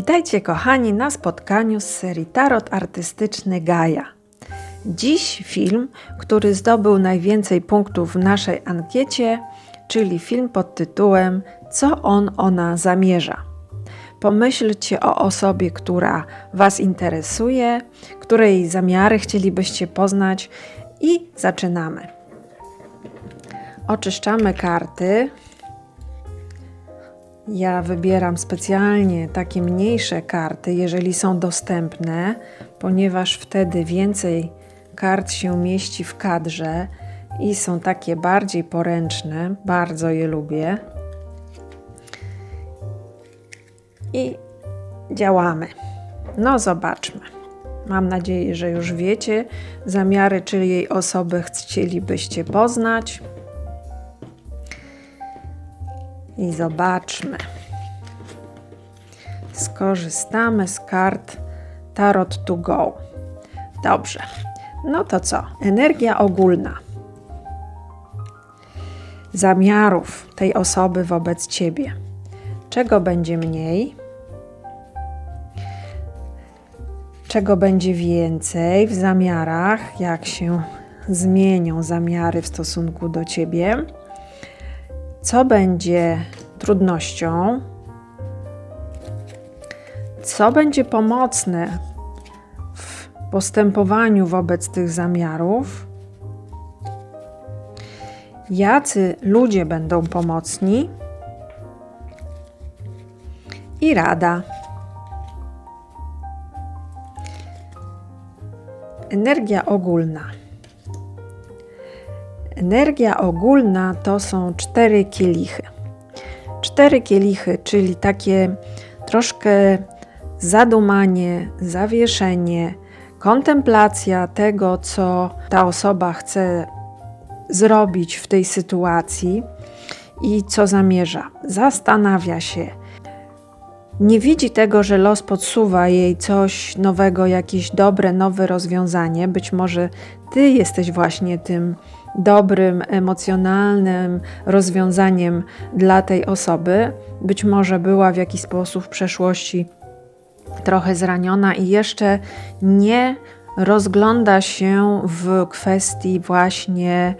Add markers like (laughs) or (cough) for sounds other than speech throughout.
Witajcie kochani na spotkaniu z serii Tarot Artystyczny Gaja. Dziś film, który zdobył najwięcej punktów w naszej ankiecie, czyli film pod tytułem Co on ona zamierza. Pomyślcie o osobie, która Was interesuje, której zamiary chcielibyście poznać i zaczynamy. Oczyszczamy karty. Ja wybieram specjalnie takie mniejsze karty, jeżeli są dostępne, ponieważ wtedy więcej kart się mieści w kadrze i są takie bardziej poręczne. Bardzo je lubię. I działamy. No, zobaczmy. Mam nadzieję, że już wiecie zamiary, czyjej osoby chcielibyście poznać. I zobaczmy. Skorzystamy z kart Tarot to Go. Dobrze. No to co? Energia ogólna. Zamiarów tej osoby wobec ciebie. Czego będzie mniej? Czego będzie więcej w zamiarach, jak się zmienią zamiary w stosunku do ciebie? Co będzie trudnością? Co będzie pomocne w postępowaniu wobec tych zamiarów? Jacy ludzie będą pomocni? I rada. Energia ogólna. Energia ogólna to są cztery kielichy. Cztery kielichy, czyli takie troszkę zadumanie, zawieszenie, kontemplacja tego, co ta osoba chce zrobić w tej sytuacji i co zamierza. Zastanawia się. Nie widzi tego, że los podsuwa jej coś nowego, jakieś dobre, nowe rozwiązanie. Być może ty jesteś właśnie tym dobrym, emocjonalnym rozwiązaniem dla tej osoby. Być może była w jakiś sposób w przeszłości trochę zraniona i jeszcze nie rozgląda się w kwestii właśnie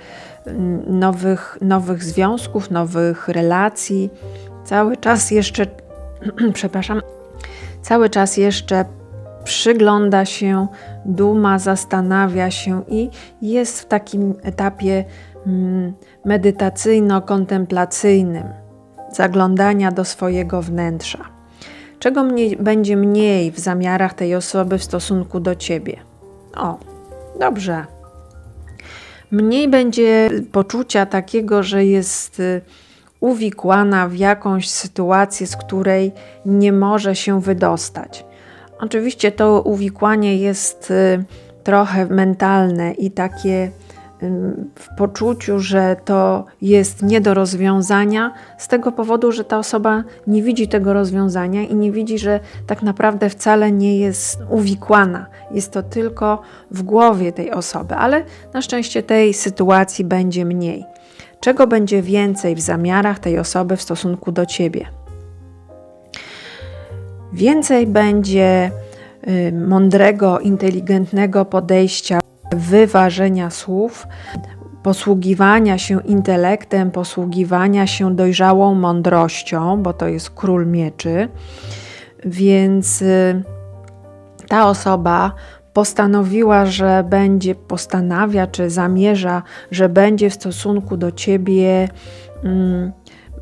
mm, nowych, nowych związków, nowych relacji. Cały czas jeszcze, (clears throat) przepraszam, cały czas jeszcze przygląda się, duma, zastanawia się i jest w takim etapie mm, medytacyjno-kontemplacyjnym, zaglądania do swojego wnętrza. Czego mniej, będzie mniej w zamiarach tej osoby w stosunku do ciebie? O, dobrze. Mniej będzie poczucia takiego, że jest y, uwikłana w jakąś sytuację, z której nie może się wydostać. Oczywiście to uwikłanie jest y, trochę mentalne i takie w poczuciu, że to jest nie do rozwiązania, z tego powodu, że ta osoba nie widzi tego rozwiązania i nie widzi, że tak naprawdę wcale nie jest uwikłana. Jest to tylko w głowie tej osoby, ale na szczęście tej sytuacji będzie mniej. Czego będzie więcej w zamiarach tej osoby w stosunku do ciebie? Więcej będzie y, mądrego, inteligentnego podejścia, wyważenia słów, posługiwania się intelektem, posługiwania się dojrzałą mądrością, bo to jest król mieczy. Więc y, ta osoba postanowiła, że będzie, postanawia czy zamierza, że będzie w stosunku do ciebie mm,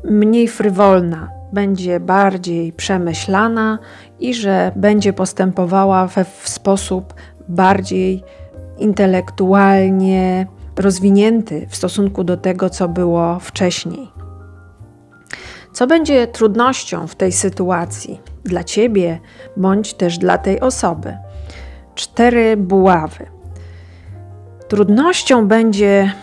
mniej frywolna, będzie bardziej przemyślana i że będzie postępowała we, w sposób bardziej intelektualnie rozwinięty w stosunku do tego, co było wcześniej. Co będzie trudnością w tej sytuacji dla ciebie bądź też dla tej osoby? Cztery buławy. Trudnością będzie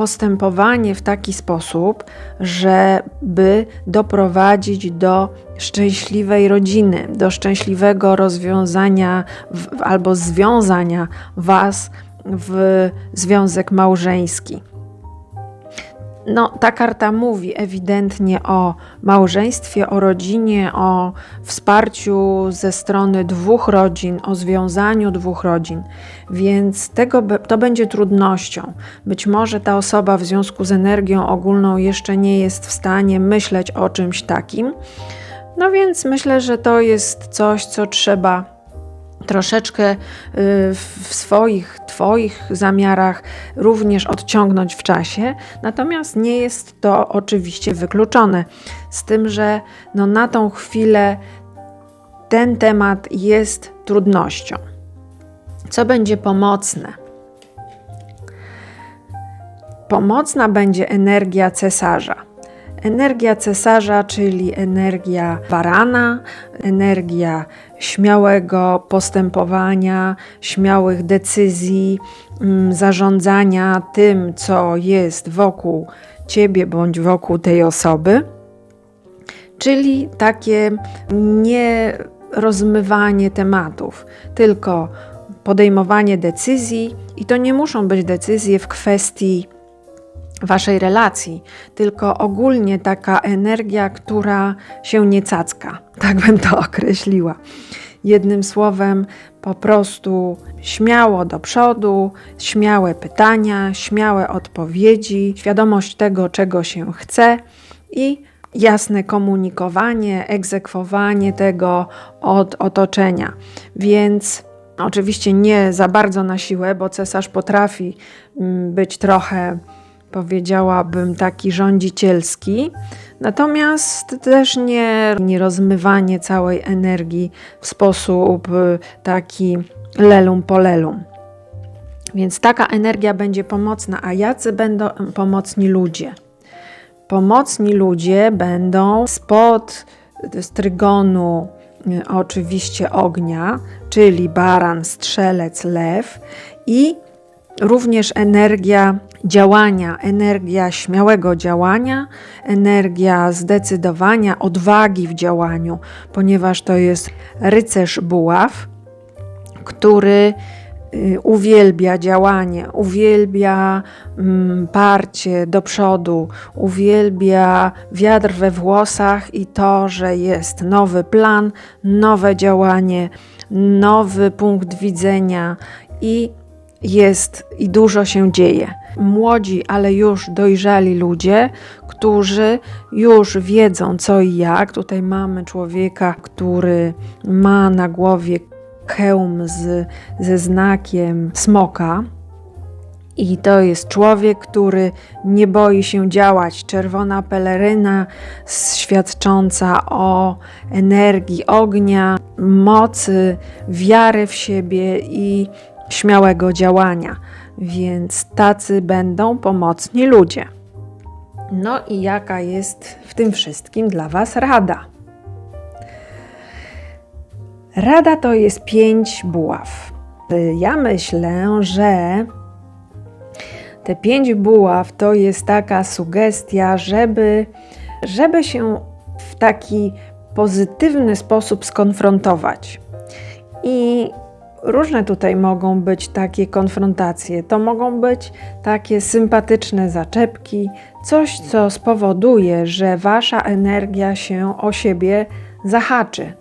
postępowanie w taki sposób, żeby doprowadzić do szczęśliwej rodziny, do szczęśliwego rozwiązania w, albo związania Was w związek małżeński. No, ta karta mówi ewidentnie o małżeństwie, o rodzinie, o wsparciu ze strony dwóch rodzin, o związaniu dwóch rodzin, więc tego, to będzie trudnością. Być może ta osoba w związku z energią ogólną jeszcze nie jest w stanie myśleć o czymś takim. No więc myślę, że to jest coś, co trzeba troszeczkę y, w swoich, Twoich zamiarach również odciągnąć w czasie, natomiast nie jest to oczywiście wykluczone. Z tym, że no na tą chwilę ten temat jest trudnością. Co będzie pomocne? Pomocna będzie energia cesarza. Energia cesarza, czyli energia barana, energia śmiałego postępowania, śmiałych decyzji, mm, zarządzania tym, co jest wokół ciebie bądź wokół tej osoby. Czyli takie nie rozmywanie tematów, tylko podejmowanie decyzji, i to nie muszą być decyzje w kwestii waszej relacji, tylko ogólnie taka energia, która się nie cacka. (laughs) Tak bym to określiła. Jednym słowem, po prostu śmiało do przodu, śmiałe pytania, śmiałe odpowiedzi, świadomość tego, czego się chce i jasne komunikowanie, egzekwowanie tego od otoczenia. Więc oczywiście nie za bardzo na siłę, bo cesarz potrafi mm, być trochę powiedziałabym, taki rządzicielski, natomiast też nie, nie rozmywanie całej energii w sposób y, taki lelum polelum. Więc taka energia będzie pomocna, a jacy będą pomocni ludzie? Pomocni ludzie będą spod strygonu y, oczywiście ognia, czyli baran, strzelec, lew i również energia działania, energia śmiałego działania, energia zdecydowania, odwagi w działaniu, ponieważ to jest rycerz buław, który y, uwielbia działanie, uwielbia mm, parcie do przodu, uwielbia wiatr we włosach i to, że jest nowy plan, nowe działanie, nowy punkt widzenia i jest i dużo się dzieje. Młodzi, ale już dojrzali ludzie, którzy już wiedzą co i jak. Tutaj mamy człowieka, który ma na głowie hełm z, ze znakiem smoka. I to jest człowiek, który nie boi się działać. Czerwona peleryna świadcząca o energii ognia, mocy, wiary w siebie i śmiałego działania, więc tacy będą pomocni ludzie. No i jaka jest w tym wszystkim dla Was rada? Rada to jest pięć buław. Ja myślę, że te pięć buław to jest taka sugestia, żeby, żeby się w taki pozytywny sposób skonfrontować. I Różne tutaj mogą być takie konfrontacje. To mogą być takie sympatyczne zaczepki, coś, co spowoduje, że wasza energia się o siebie zahaczy.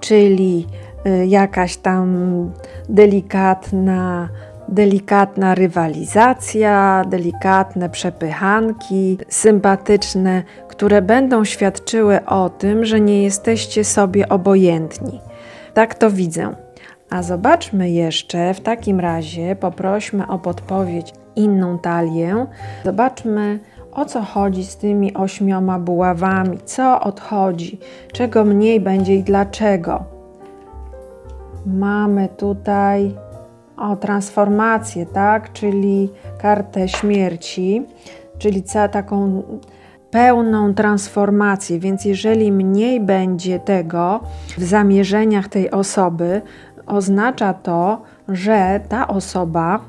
Czyli y, jakaś tam delikatna, delikatna rywalizacja, delikatne przepychanki, sympatyczne, które będą świadczyły o tym, że nie jesteście sobie obojętni. Tak to widzę. A zobaczmy jeszcze, w takim razie poprośmy o podpowiedź inną talię. Zobaczmy, o co chodzi z tymi ośmioma buławami, co odchodzi, czego mniej będzie i dlaczego. Mamy tutaj o transformację, tak, czyli kartę śmierci, czyli całą taką pełną transformację, więc jeżeli mniej będzie tego w zamierzeniach tej osoby, oznacza to, że ta osoba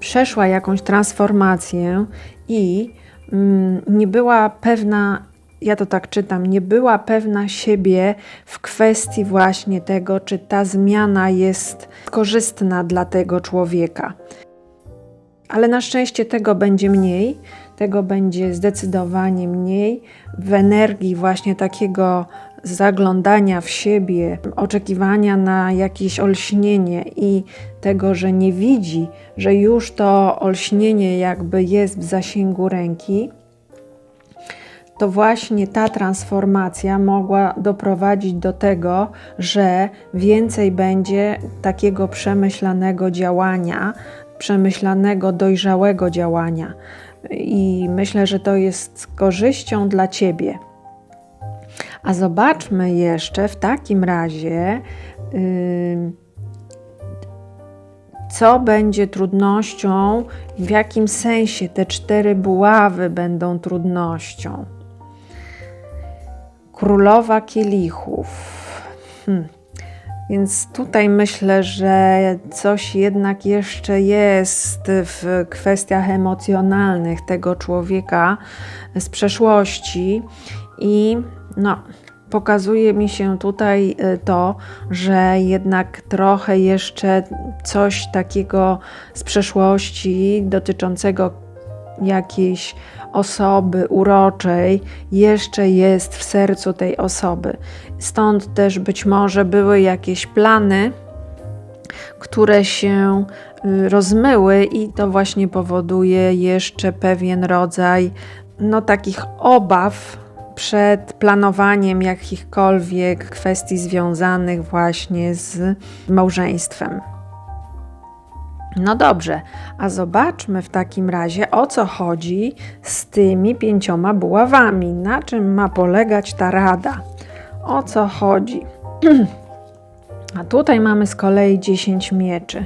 przeszła jakąś transformację i mm, nie była pewna, ja to tak czytam, nie była pewna siebie w kwestii właśnie tego, czy ta zmiana jest korzystna dla tego człowieka. Ale na szczęście tego będzie mniej, tego będzie zdecydowanie mniej. W energii właśnie takiego zaglądania w siebie, oczekiwania na jakieś olśnienie i tego, że nie widzi, że już to olśnienie jakby jest w zasięgu ręki, to właśnie ta transformacja mogła doprowadzić do tego, że więcej będzie takiego przemyślanego działania, przemyślanego, dojrzałego działania. I myślę, że to jest korzyścią dla ciebie. A zobaczmy jeszcze w takim razie, co będzie trudnością, w jakim sensie te cztery buławy będą trudnością. Królowa kielichów. Hmm. Więc tutaj myślę, że coś jednak jeszcze jest w kwestiach emocjonalnych tego człowieka z przeszłości i no, pokazuje mi się tutaj y, to, że jednak trochę jeszcze coś takiego z przeszłości dotyczącego jakiejś osoby uroczej jeszcze jest w sercu tej osoby. Stąd też być może były jakieś plany, które się y, rozmyły, i to właśnie powoduje jeszcze pewien rodzaj no, takich obaw przed planowaniem jakichkolwiek kwestii związanych właśnie z małżeństwem. No dobrze, a zobaczmy w takim razie o co chodzi z tymi pięcioma buławami. Na czym ma polegać ta rada? O co chodzi? (clears throat) A tutaj mamy z kolei 10 mieczy.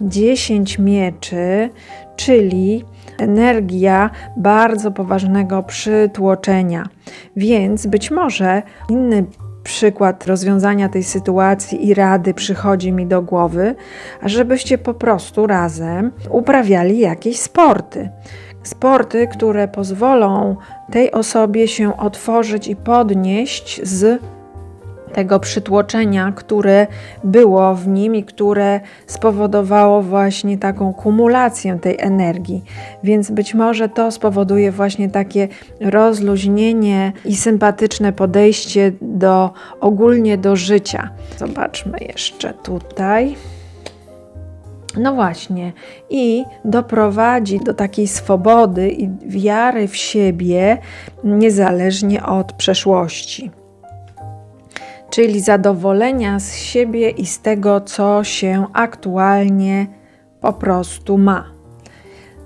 10 mieczy, czyli energia bardzo poważnego przytłoczenia. Więc być może inny przykład rozwiązania tej sytuacji i rady przychodzi mi do głowy, żebyście po prostu razem uprawiali jakieś sporty. Sporty, które pozwolą tej osobie się otworzyć i podnieść z tego przytłoczenia, które było w nim i które spowodowało właśnie taką kumulację tej energii. Więc być może to spowoduje właśnie takie rozluźnienie i sympatyczne podejście do ogólnie do życia. Zobaczmy jeszcze tutaj. No właśnie, i doprowadzi do takiej swobody i wiary w siebie, niezależnie od przeszłości czyli zadowolenia z siebie i z tego, co się aktualnie po prostu ma.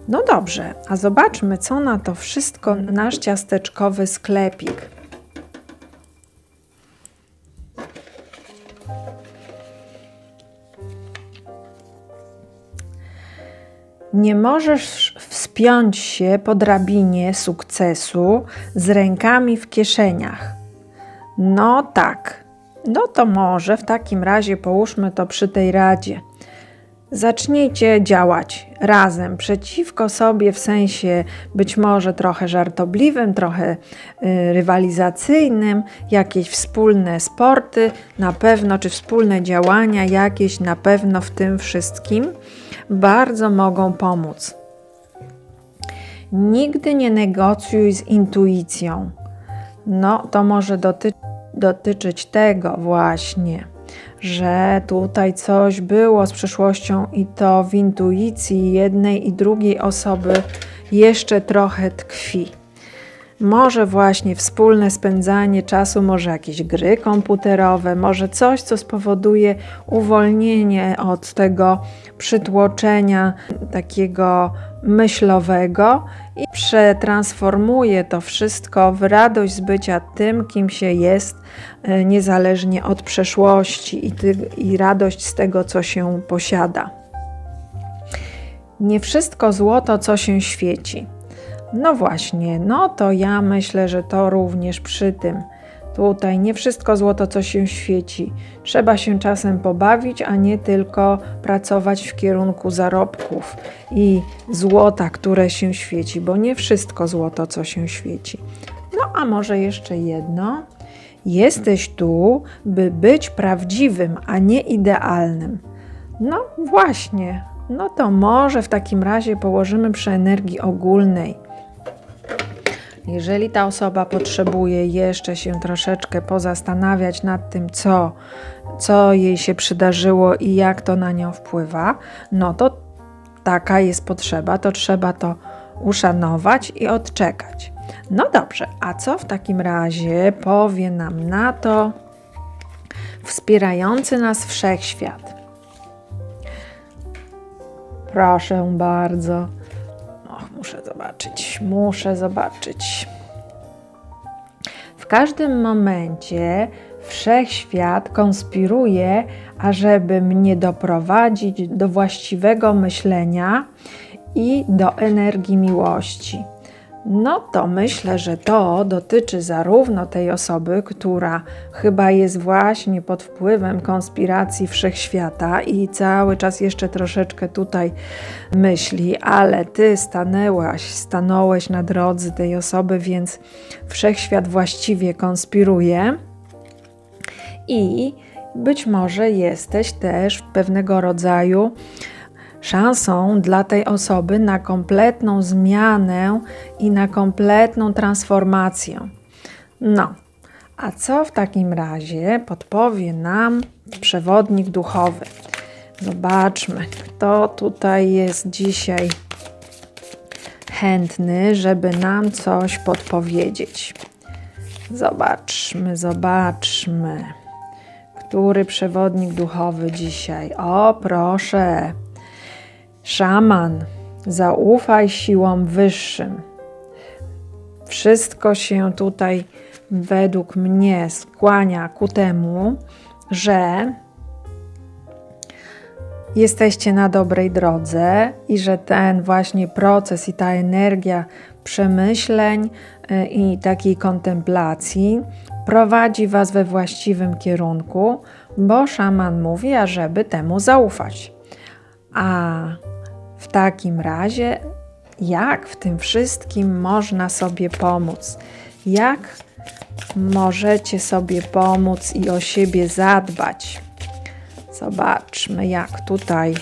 No dobrze, a zobaczmy, co na to wszystko nasz ciasteczkowy sklepik. Nie możesz wspiąć się po drabinie sukcesu z rękami w kieszeniach. No tak, no to może w takim razie połóżmy to przy tej radzie. Zacznijcie działać razem, przeciwko sobie, w sensie być może trochę żartobliwym, trochę y, rywalizacyjnym, jakieś wspólne sporty, na pewno, czy wspólne działania jakieś, na pewno w tym wszystkim bardzo mogą pomóc. Nigdy nie negocjuj z intuicją. No, to może dotyczyć dotyczyć tego właśnie, że tutaj coś było z przeszłością i to w intuicji jednej i drugiej osoby jeszcze trochę tkwi. Może właśnie wspólne spędzanie czasu, może jakieś gry komputerowe, może coś, co spowoduje uwolnienie od tego przytłoczenia takiego myślowego i przetransformuje to wszystko w radość z bycia tym, kim się jest, e, niezależnie od przeszłości i, ty, i radość z tego, co się posiada. Nie wszystko złoto, co się świeci. No właśnie, no to ja myślę, że to również przy tym. Tutaj nie wszystko złoto, co się świeci. Trzeba się czasem pobawić, a nie tylko pracować w kierunku zarobków i złota, które się świeci, bo nie wszystko złoto, co się świeci. No a może jeszcze jedno. Jesteś tu, by być prawdziwym, a nie idealnym. No właśnie, no to może w takim razie położymy przy energii ogólnej Jeżeli ta osoba potrzebuje jeszcze się troszeczkę pozastanawiać nad tym, co, co jej się przydarzyło i jak to na nią wpływa, no to taka jest potrzeba, to trzeba to uszanować i odczekać. No dobrze, a co w takim razie powie nam na to wspierający nas wszechświat? Proszę bardzo. Muszę zobaczyć, muszę zobaczyć. W każdym momencie wszechświat konspiruje, ażeby mnie doprowadzić do właściwego myślenia i do energii miłości. No to myślę, że to dotyczy zarówno tej osoby, która chyba jest właśnie pod wpływem konspiracji wszechświata i cały czas jeszcze troszeczkę tutaj myśli, ale ty stanęłaś, stanąłeś na drodze tej osoby, więc wszechświat właściwie konspiruje. I być może jesteś też pewnego rodzaju szansą dla tej osoby na kompletną zmianę i na kompletną transformację. No, a co w takim razie podpowie nam przewodnik duchowy? Zobaczmy, kto tutaj jest dzisiaj chętny, żeby nam coś podpowiedzieć. Zobaczmy, zobaczmy. Który przewodnik duchowy dzisiaj? O, proszę. Szaman, zaufaj siłom wyższym. Wszystko się tutaj według mnie skłania ku temu, że jesteście na dobrej drodze i że ten właśnie proces i ta energia przemyśleń y, i takiej kontemplacji prowadzi Was we właściwym kierunku, bo szaman mówi, ażeby temu zaufać. A w takim razie, jak w tym wszystkim można sobie pomóc? Jak możecie sobie pomóc i o siebie zadbać? Zobaczmy, jak tutaj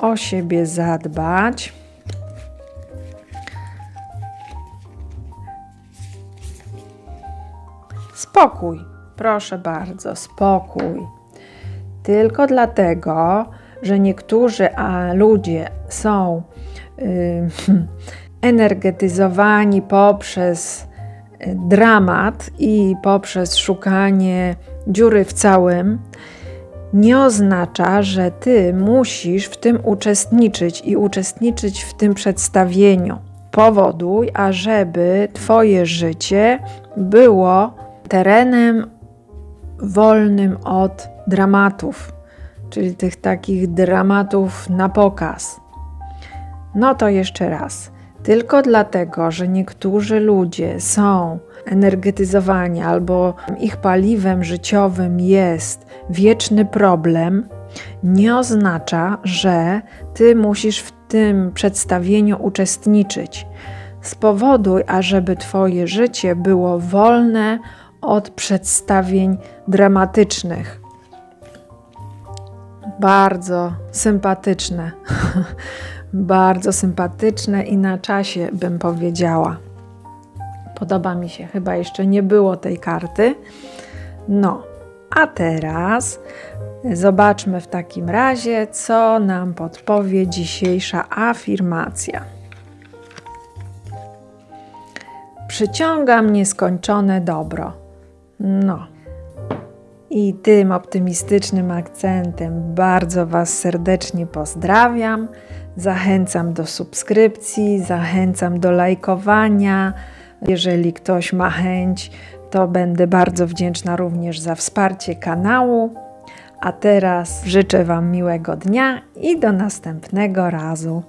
o siebie zadbać. Spokój, proszę bardzo, spokój. Tylko dlatego, że niektórzy a ludzie są y, (laughs) energetyzowani poprzez y, dramat i poprzez szukanie dziury w całym, nie oznacza, że ty musisz w tym uczestniczyć i uczestniczyć w tym przedstawieniu. Powoduj, ażeby Twoje życie było terenem wolnym od dramatów, czyli tych takich dramatów na pokaz. No to jeszcze raz. Tylko dlatego, że niektórzy ludzie są energetyzowani albo ich paliwem życiowym jest wieczny problem, nie oznacza, że ty musisz w tym przedstawieniu uczestniczyć. Spowoduj, ażeby Twoje życie było wolne od przedstawień dramatycznych. Bardzo sympatyczne. (laughs) Bardzo sympatyczne i na czasie bym powiedziała. Podoba mi się, chyba jeszcze nie było tej karty. No, a teraz zobaczmy w takim razie, co nam podpowie dzisiejsza afirmacja. Przyciągam nieskończone dobro. No. I tym optymistycznym akcentem bardzo Was serdecznie pozdrawiam. Zachęcam do subskrypcji, zachęcam do lajkowania. Jeżeli ktoś ma chęć, to będę bardzo wdzięczna również za wsparcie kanału. A teraz życzę Wam miłego dnia i do następnego razu.